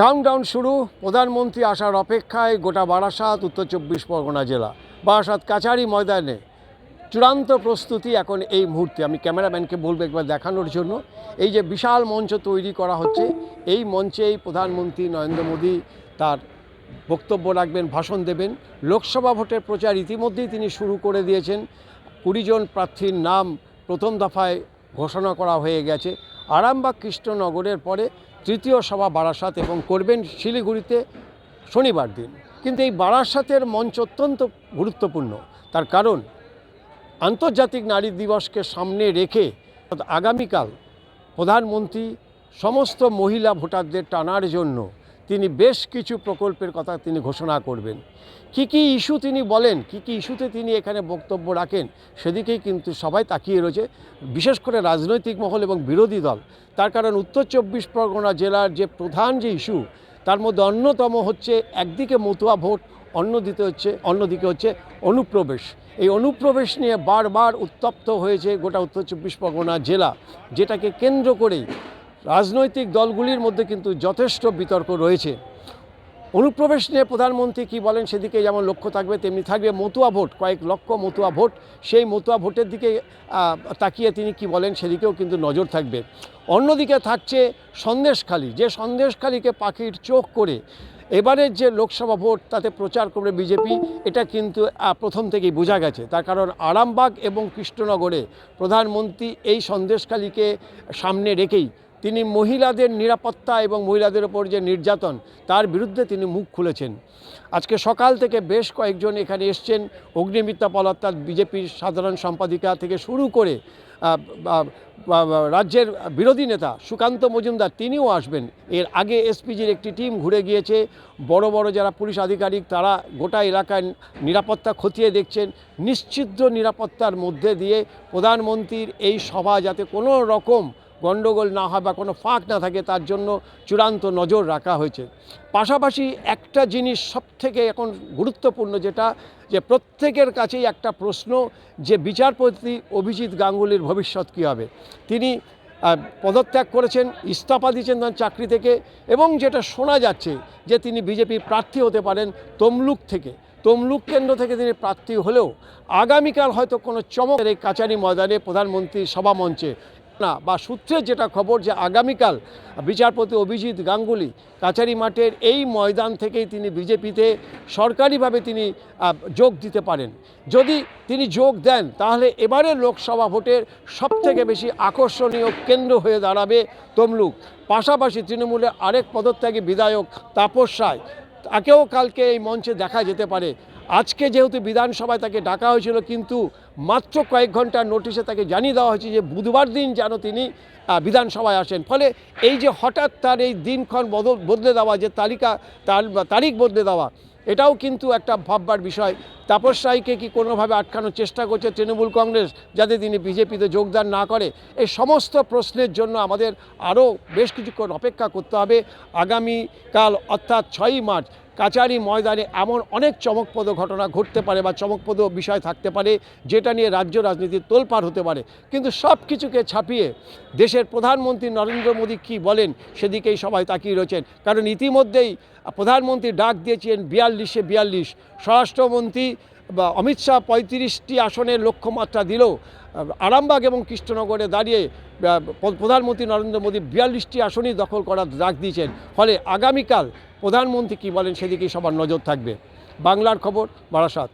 Countdown শুরু, প্রধানমন্ত্রী আসার অপেক্ষায় গোটা বারাসাত, উত্তর চব্বিশ পরগনা জেলা। বারাসাত কাছারি ময়দানে চূড়ান্ত প্রস্তুতি এখন এই মুহূর্তে। আমি ক্যামেরাম্যানকে বলব একবার দেখানোর জন্য। এই যে বিশাল মঞ্চ তৈরি করা হচ্ছে, এই মঞ্চেই প্রধানমন্ত্রী নরেন্দ্র মোদী তার বক্তব্য রাখবেন, ভাষণ দেবেন। লোকসভা ভোটের প্রচার ইতিমধ্যেই তিনি শুরু করে দিয়েছেন। কুড়িজন প্রার্থীর নাম প্রথম দফায় ঘোষণা করা হয়ে গেছে। আরামবাগ কৃষ্ণনগরের পরে তৃতীয় সভা বারাসাত এবং করবেন শিলিগুড়িতে শনিবার দিন। কিন্তু এই বারাসাতের মঞ্চ অত্যন্ত গুরুত্বপূর্ণ। তার কারণ, আন্তর্জাতিক নারী দিবসকে সামনে রেখে আগামীকাল প্রধানমন্ত্রী, সমস্ত মহিলা ভোটারদের টানার জন্য তিনি বেশ কিছু প্রকল্পের কথা তিনি ঘোষণা করবেন। কি কি ইস্যু তিনি বলেন, কি কি ইস্যুতে তিনি এখানে বক্তব্য রাখেন, সেদিকেই কিন্তু সবাই তাকিয়ে রয়েছে। বিশেষ করে রাজনৈতিক মহল এবং বিরোধী দল। তার কারণ উত্তর চব্বিশ পরগনা জেলার যে প্রধান যে ইস্যু, তার মধ্যে অন্যতম হচ্ছে একদিকে মতুয়া ভোট, অন্যদিকে হচ্ছে অন্যদিকে হচ্ছে অনুপ্রবেশ। এই অনুপ্রবেশ নিয়ে বারবার উত্তপ্ত হয়েছে গোটা উত্তর চব্বিশ পরগনা জেলা, যেটাকে কেন্দ্র করেই রাজনৈতিক দলগুলির মধ্যে কিন্তু যথেষ্ট বিতর্ক রয়েছে। অনুপ্রবেশ নিয়ে প্রধানমন্ত্রী কি বলেন সেদিকে যেমন লক্ষ্য থাকবে, তেমনি থাকবে মতুয়া ভোট, কয়েক লক্ষ মতুয়া ভোট। সেই মতুয়া ভোটের দিকে তাকিয়ে তিনি কি বলেন সেদিকেও কিন্তু নজর থাকবে। অন্যদিকে থাকছে সন্দেশখালী, যে সন্দেশখালিকে পাখির চোখ করে এবারের যে লোকসভা ভোট, তাতে প্রচার করবে বিজেপি, এটা কিন্তু প্রথম থেকেই বোঝা গেছে। তার কারণ আরামবাগ এবং কৃষ্ণনগরে প্রধানমন্ত্রী এই সন্দেশখালিকে সামনে রেখেই তিনি মহিলাদের নিরাপত্তা এবং মহিলাদের ওপর যে নির্যাতন, তার বিরুদ্ধে তিনি মুখ খুলেছেন। আজকে সকাল থেকে বেশ কয়েকজন এখানে এসছেন। অগ্নিমিত্রা পল অর্থাৎ বিজেপির সাধারণ সম্পাদিকা থেকে শুরু করে রাজ্যের বিরোধী নেতা সুকান্ত মজুমদার, তিনিও আসবেন। এর আগে এসপিজির একটি টিম ঘুরে গিয়েছে। বড় বড় যারা পুলিশ আধিকারিক, তারা গোটা এলাকায় নিরাপত্তা খতিয়ে দেখছেন। নিশ্চিদ্র নিরাপত্তার মধ্যে দিয়ে প্রধানমন্ত্রীর এই সভা যাতে কোনো রকম গণ্ডগোল না হয় বা কোনো ফাঁক না থাকে, তার জন্য চূড়ান্ত নজর রাখা হয়েছে। পাশাপাশি একটা জিনিস সবথেকে এখন গুরুত্বপূর্ণ যেটা, যে প্রত্যেকের কাছেই একটা প্রশ্ন যে বিচারপতি অভিজিৎ গাঙ্গুলির ভবিষ্যৎ কী হবে? তিনি পদত্যাগ করেছেন, ইস্তফা দিয়েছেন তার চাকরি থেকে এবং যেটা শোনা যাচ্ছে যে তিনি বিজেপির প্রার্থী হতে পারেন তমলুক থেকে। তমলুক কেন্দ্র থেকে তিনি প্রার্থী হলেও আগামীকাল হয়তো কোনো চমক এই কাচারি ময়দানে প্রধানমন্ত্রী সভা সভামঞ্চে না বা সূত্রের যেটা খবর যে আগামীকাল বিচারপতি অভিজিৎ গাঙ্গুলি কাছারি মাঠের এই ময়দান থেকেই তিনি বিজেপিতে সরকারিভাবে তিনি যোগ দিতে পারেন। যদি তিনি যোগ দেন, তাহলে এবারের লোকসভা ভোটের সবথেকে বেশি আকর্ষণীয় কেন্দ্র হয়ে দাঁড়াবে তমলুক। পাশাপাশি তৃণমূলের আরেক পদত্যাগী বিধায়ক তাপস রায়। তাকেও কালকে এই মঞ্চে দেখা যেতে পারে। আজকে যেহেতু বিধানসভায় তাকে ডাকা হয়েছিল, কিন্তু মাত্র কয়েক ঘণ্টার নোটিশে তাকে জানিয়ে দেওয়া হয়েছে যে বুধবার দিন যেন তিনি বিধানসভায় আসেন। ফলে এই যে হঠাৎ তার এই দিনক্ষণ বদল বদলে দেওয়া যে তালিকা, তার তারিখ বদলে দেওয়া এটাও কিন্তু একটা ভাববার বিষয়। তাপস রায়কে কি কোনোভাবে আটকানোর চেষ্টা করছে তৃণমূল কংগ্রেস, যাতে তিনি বিজেপিতে যোগদান না করে? এই সমস্ত প্রশ্নের জন্য আমাদের আরও বেশ কিছুক্ষণ অপেক্ষা করতে হবে। আগামীকাল অর্থাৎ ছয়ই মার্চ কাচারি ময়দানে এমন অনেক চমকপ্রদ ঘটনা ঘটতে পারে বা চমকপ্রদ বিষয় থাকতে পারে, যেটা নিয়ে রাজ্য রাজনীতির তোলপাড় হতে পারে। কিন্তু সব কিছুকে ছাপিয়ে দেশের প্রধানমন্ত্রী নরেন্দ্র মোদী কী বলেন, সেদিকেই সবাই তাকিয়ে রয়েছেন। কারণ ইতিমধ্যেই প্রধানমন্ত্রী ডাক দিয়েছেন বিয়াল্লিশে বিয়াল্লিশ। স্বরাষ্ট্রমন্ত্রী বা অমিত শাহ পঁয়ত্রিশটি আসনের লক্ষ্যমাত্রা দিলেও আরামবাগ এবং কৃষ্ণনগরে দাঁড়িয়ে প্রধানমন্ত্রী নরেন্দ্র মোদী বিয়াল্লিশটি আসনই দখল করার ডাক দিয়েছেন। ফলে আগামীকাল প্রধানমন্ত্রী কী বলেন সেদিকেই সবার নজর থাকবে। বাংলার খবর বারাসাত।